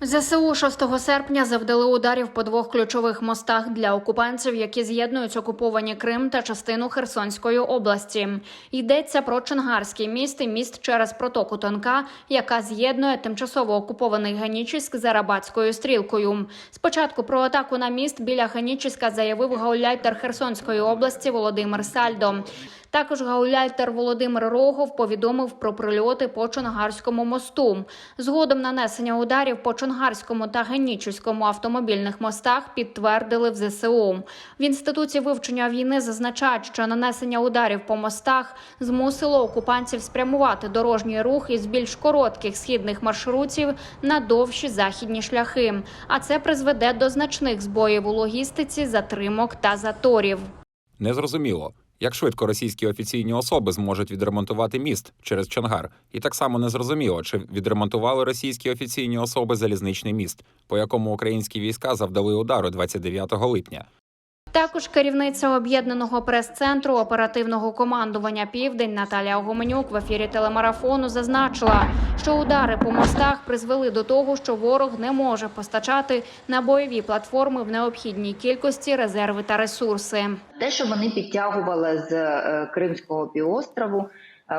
ЗСУ 6 серпня завдали ударів по двох ключових мостах для окупантів, які з'єднують окуповані Крим та частину Херсонської області. Йдеться про Чонгарський міст і міст через протоку Тонка, яка з'єднує тимчасово окупований Ганічиськ з Арабатською стрілкою. Спочатку про атаку на міст біля Ганічиська заявив гауляйтер Херсонської області Володимир Сальдо. Також гауляйтер Володимир Рогов повідомив про прильоти по Чонгарському мосту. Згодом нанесення ударів по Чонгарському та Генічуському автомобільних мостах підтвердили в ЗСУ. В інституті вивчення війни зазначають, що нанесення ударів по мостах змусило окупантів спрямувати дорожній рух із більш коротких східних маршрутів на довші західні шляхи. А це призведе до значних збоїв у логістиці, затримок та заторів. Незрозуміло, як швидко російські офіційні особи зможуть відремонтувати міст через Чонгар, і так само незрозуміло, чи відремонтували російські офіційні особи залізничний міст, по якому українські війська завдали удару 29 липня. Також керівниця об'єднаного прес-центру оперативного командування Південь Наталія Гоменюк в ефірі телемарафону зазначила, що удари по мостах призвели до того, що ворог не може постачати на бойові платформи в необхідній кількості резерви та ресурси. Те, що вони підтягували з е, Кримського півострову,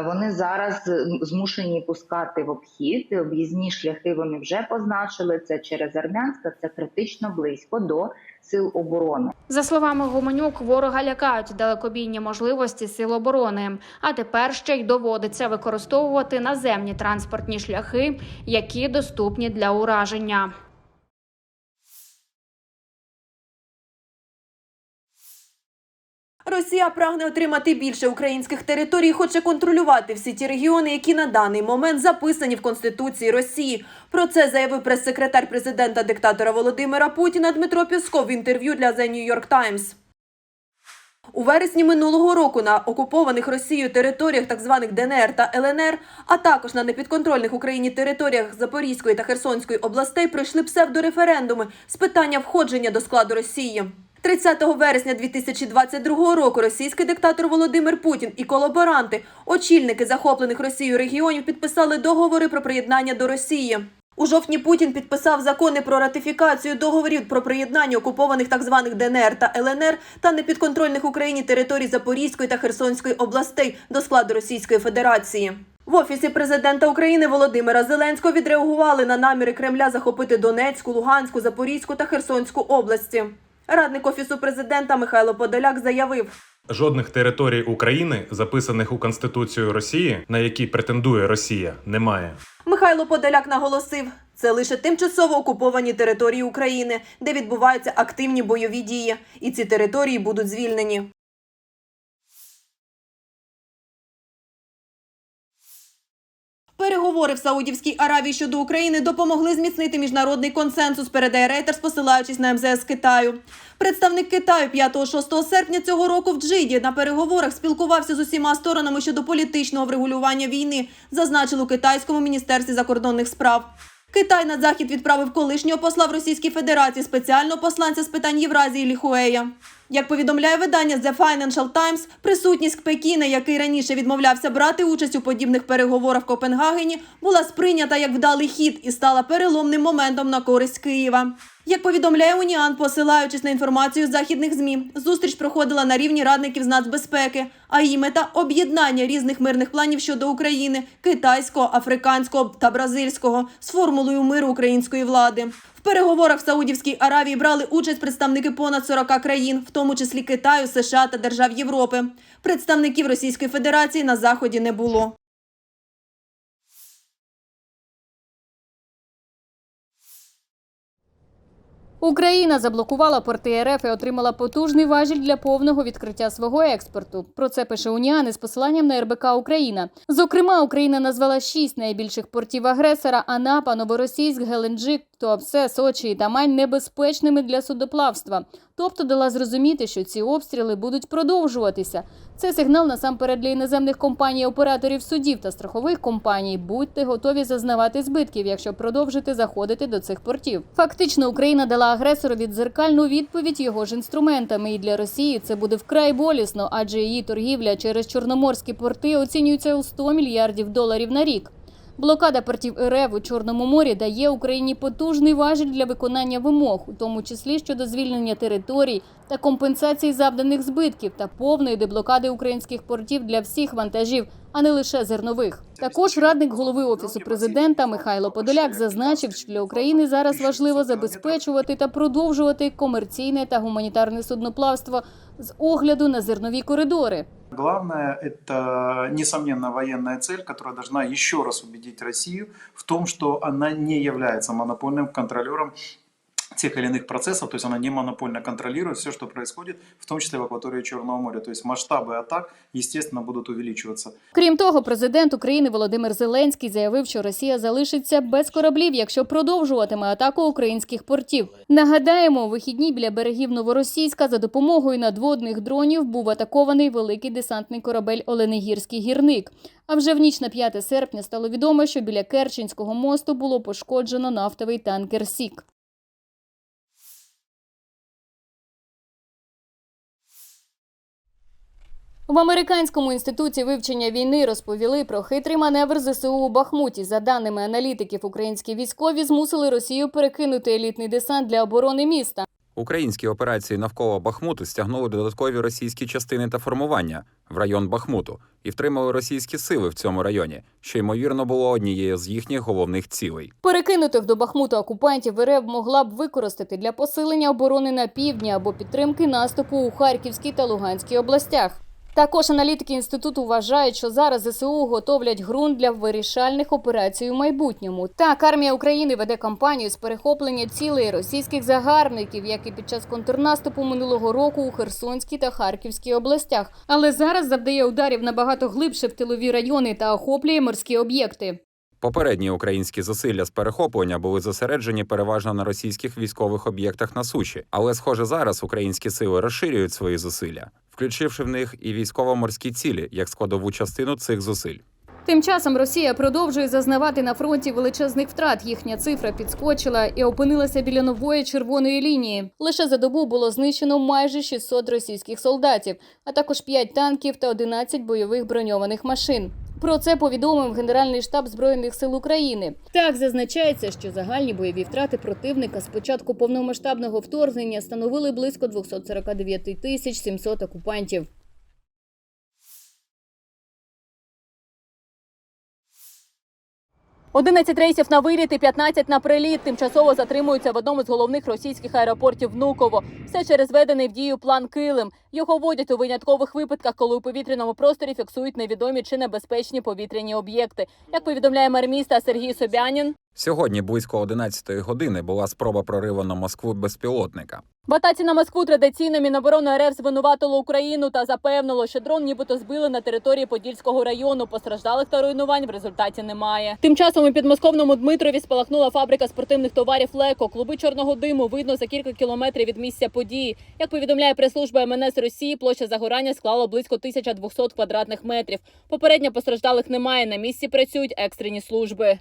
вони зараз е, змушені пускати в обхід. Об'їзні шляхи вони вже позначили. Це через Армянська, це критично близько до сил оборони. За словами Гуменюк, ворога лякають далекобійні можливості сил оборони. А тепер ще й доводиться використовувати наземні транспортні шляхи, які доступні для ураження. Росія прагне отримати більше українських територій, хоче контролювати всі ті регіони, які на даний момент записані в Конституції Росії. Про це заявив прес-секретар президента диктатора Володимира Путіна Дмитро Пісков в інтерв'ю для The New York Times. У вересні минулого року на окупованих Росією територіях так званих ДНР та ЛНР, а також на непідконтрольних Україні територіях Запорізької та Херсонської областей пройшли псевдореферендуми з питання входження до складу Росії. 30 вересня 2022 року російський диктатор Володимир Путін і колаборанти, очільники захоплених Росією регіонів, підписали договори про приєднання до Росії. У жовтні Путін підписав закони про ратифікацію договорів про приєднання окупованих так званих ДНР та ЛНР та непідконтрольних Україні територій Запорізької та Херсонської областей до складу Російської Федерації. В офісі президента України Володимира Зеленського відреагували на наміри Кремля захопити Донецьку, Луганську, Запорізьку та Херсонську області. Радник офісу президента Михайло Подоляк заявив. Жодних територій України, записаних у Конституцію Росії, на які претендує Росія, немає. Михайло Подоляк наголосив, це лише тимчасово окуповані території України, де відбуваються активні бойові дії, і ці території будуть звільнені. Переговори в Саудівській Аравії щодо України допомогли зміцнити міжнародний консенсус, передає Reuters, посилаючись на МЗС Китаю. Представник Китаю 5-6 серпня цього року в Джиді на переговорах спілкувався з усіма сторонами щодо політичного врегулювання війни, зазначили у китайському міністерстві закордонних справ. Китай на захід відправив колишнього посла в Російській Федерації спеціального посланця з питань Євразії Ліхуея. Як повідомляє видання The Financial Times, присутність Пекіна, який раніше відмовлявся брати участь у подібних переговорах в Копенгагені, була сприйнята як вдалий хід і стала переломним моментом на користь Києва. Як повідомляє Уніан, посилаючись на інформацію західних змі, зустріч проходила на рівні радників з нацбезпеки, а її мета об'єднання різних мирних планів щодо України, китайського, африканського та бразильського з формулою миру української влади. В переговорах в Саудівській Аравії брали участь представники понад 40 країн, в тому числі Китаю, США та держав Європи. Представників Російської Федерації на заході не було. Україна заблокувала порти РФ і отримала потужний важіль для повного відкриття свого експорту. Про це пише Уніан із посиланням на РБК Україна. Зокрема, Україна назвала шість найбільших портів агресора Анапа, Новоросійськ, Геленджик, Туапсе, Сочі і Тамань небезпечними для судоплавства. Тобто дала зрозуміти, що ці обстріли будуть продовжуватися. Це сигнал насамперед для іноземних компаній, операторів судів та страхових компаній. Будьте готові зазнавати збитків, якщо продовжите заходити до цих портів. Фактично, Україна дала агресорові дзеркальну відповідь його ж інструментами. І для Росії це буде вкрай болісно, адже її торгівля через чорноморські порти оцінюється у 100 мільярдів доларів на рік. Блокада портів РФ у Чорному морі дає Україні потужний важіль для виконання вимог, у тому числі щодо звільнення територій та компенсації завданих збитків та повної деблокади українських портів для всіх вантажів, а не лише зернових. Також радник голови офісу президента Михайло Подоляк зазначив, що для України зараз важливо забезпечувати та продовжувати комерційне та гуманітарне судноплавство з огляду на зернові коридори. Главное – это, несомненно, военная цель, которая должна еще раз убедить Россию в том, что она не является монопольным контролером тех или иных процессов, то есть она не монопольно контролирует все, что происходит, в том числе в акватории Черного моря. То есть масштабы атак, естественно, будут увеличиваться. Крім того, президент України Володимир Зеленський заявив, що Росія залишиться без кораблів, якщо продовжуватиме атаку українських портів. Нагадаємо, у вихідні біля берегів Новоросійська за допомогою надводних дронів був атакований великий десантний корабель Оленегірський гірник. А вже в ніч на 5 серпня стало відомо, що біля Керченського мосту було пошкоджено нафтовий танкер Сік. В американському інституті вивчення війни розповіли про хитрий маневр ЗСУ у Бахмуті. За даними аналітиків, українські військові змусили Росію перекинути елітний десант для оборони міста. Українські операції навколо Бахмуту стягнули додаткові російські частини та формування в район Бахмуту і втримали російські сили в цьому районі, що ймовірно було однією з їхніх головних цілей. Перекинутих до Бахмуту окупантів РФ могла б використати для посилення оборони на півдні або підтримки наступу у Харківській та Луганській областях. Також аналітики інституту вважають, що зараз ЗСУ готовлять ґрунт для вирішальних операцій у майбутньому. Так, армія України веде кампанію з перехоплення цілей російських загарбників, як і під час контрнаступу минулого року у Херсонській та Харківській областях. Але зараз завдає ударів набагато глибше в тилові райони та охоплює морські об'єкти. Попередні українські зусилля з перехоплення були зосереджені переважно на російських військових об'єктах на суші, але схоже зараз українські сили розширюють свої зусилля, включивши в них і військово-морські цілі як складову частину цих зусиль. Тим часом Росія продовжує зазнавати на фронті величезних втрат. Їхня цифра підскочила і опинилася біля нової червоної лінії. Лише за добу було знищено майже 600 російських солдатів, а також 5 танків та 11 бойових броньованих машин. Про це повідомив Генеральний штаб збройних сил України. Так зазначається, що загальні бойові втрати противника з початку повномасштабного вторгнення становили близько 249 тисяч 700 окупантів. 11 рейсів на виліт і 15 на приліт тимчасово затримуються в одному з головних російських аеропортів Внуково. Все через введений в дію план Килим. Його вводять у виняткових випадках, коли у повітряному просторі фіксують невідомі чи небезпечні повітряні об'єкти. Як повідомляє мер міста Сергій Собянін, Сьогодні близько 11-ї години була спроба прориву на Москву безпілотника. в атаці на Москву традиційно Міноборони РФ звинуватило Україну та запевнило, що дрон нібито збили на території Подільського району. Постраждалих та руйнувань в результаті немає. Тим часом у підмосковному Дмитрові спалахнула фабрика спортивних товарів Леко. Клуби чорного диму видно за кілька кілометрів від місця події. Як повідомляє прес-служба МНС Росії, площа загорання склала близько 1200 квадратних метрів. Попередньо постраждалих немає. На місці працюють екстрені служби.